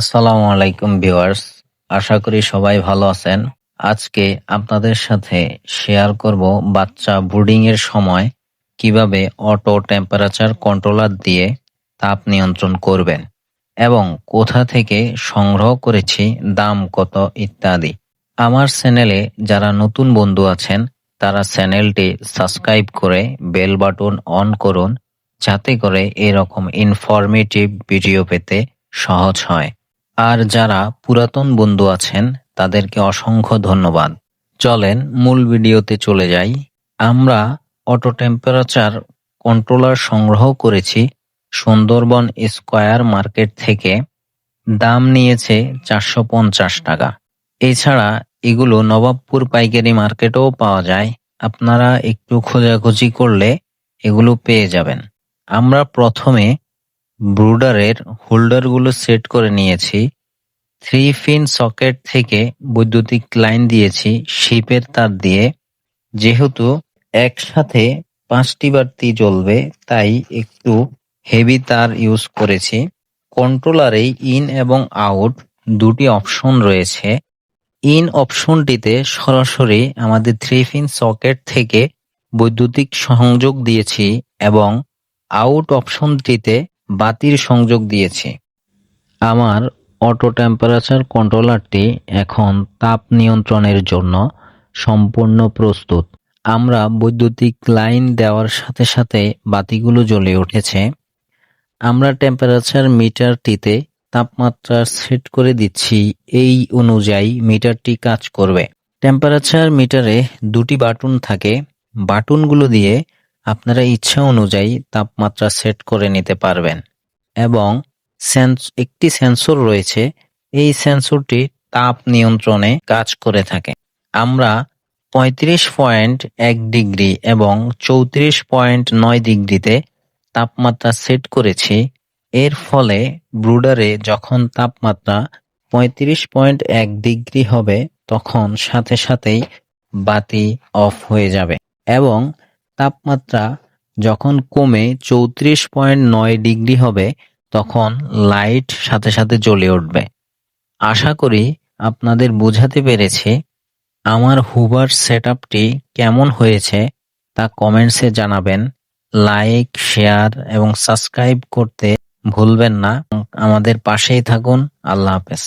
আসসালামু আলাইকুম ভিউয়ার্স, আশা করি সবাই ভালো আছেন। আজকে আপনাদের সাথে শেয়ার করব বাচ্চা ব্রুডিং এর সময় কীভাবে অটো টেম্পারেচার কন্ট্রোলার দিয়ে তাপ নিয়ন্ত্রণ করবেন এবং কোথা থেকে সংগ্রহ করেছি, দাম কত ইত্যাদি। আমার চ্যানেলে যারা নতুন বন্ধু আছেন, তারা চ্যানেলটি সাবস্ক্রাইব করে বেল বাটন অন করুন, যাতে করে এরকম ইনফরমেটিভ ভিডিও পেতে সহজ হয়। আর যারা পুরাতন বন্ধু আছেন, তাদেরকে অসংখ্য ধন্যবাদ। চলেন মূল ভিডিওতে চলে যাই। আমরা অটো টেম্পারেচার কন্ট্রোলার সংগ্রহ করেছি সুন্দরবন স্কয়ার মার্কেট থেকে। দাম নিয়েছে চারশো পঞ্চাশ টাকা। এছাড়া এগুলো নবাবপুর পাইকারি মার্কেটেও পাওয়া যায়। আপনারা একটু খোঁজাখুঁজি করলে এগুলো পেয়ে যাবেন। আমরা প্রথমে ব্রুডারের হোল্ডারগুলো সেট করে নিয়েছি। থ্রি পিন সকেট থেকে বৈদ্যুতিক লাইন দিয়েছি শিপের তার দিয়ে। যেহেতু একসাথে পাঁচটি বাতি জ্বলবে, তাই একটু হেভি তার ইউজ করেছি। কন্ট্রোলারে ইন এবং আউট দুটি অপশন রয়েছে। ইন অপশনটিতে সরাসরি আমাদের থ্রি পিন সকেট থেকে বৈদ্যুতিক সংযোগ দিয়েছি এবং আউট অপশনটিতে বাতির সংযোগ দিয়েছি। আমার অটো টেম্পারেচার কন্ট্রোলারটি এখন তাপ নিয়ন্ত্রণের জন্য সম্পূর্ণ প্রস্তুত। আমরা বৈদ্যুতিক লাইন দেওয়ার সাথে সাথে বাতিগুলো জ্বলে উঠেছে। আমরা টেম্পারেচার মিটারটিতে তাপমাত্রা সেট করে দিচ্ছি এই অনুযায়ী মিটারটি কাজ করবে। টেম্পারেচার মিটারে দুটি বাটন থাকে। বাটনগুলো দিয়ে আপনারা ইচ্ছা অনুযায়ী তাপমাত্রা সেট করে নিতে পারবেন। এবং একটি সেন্সর রয়েছে, এই সেন্সরটি তাপ নিয়ন্ত্রণে কাজ করে থাকে। আমরা পঁয়ত্রিশ পয়েন্ট এক ডিগ্রি এবং চৌত্রিশ পয়েন্ট নয় ডিগ্রিতে তাপমাত্রা সেট করেছি। এর ফলে ব্রুডারে যখন তাপমাত্রা পঁয়ত্রিশ পয়েন্ট এক ডিগ্রি হবে, তখন সাথে সাথেই বাতি অফ হয়ে যাবে। এবং তাপমাত্রা যখন কমে চৌত্রিশ পয়েন্ট নয় ডিগ্রি হবে, তখন লাইট সাথে সাথে জ্বলে উঠবে। আশা করি আপনাদের বোঝাতে পেরেছি আমার হুবার সেট কেমন হয়েছে, তা কমেন্টসে জানাবেন। লাইক, শেয়ার এবং সাবস্ক্রাইব করতে ভুলবেন না। আমাদের পাশেই থাকুন। আল্লাহ হাফেজ।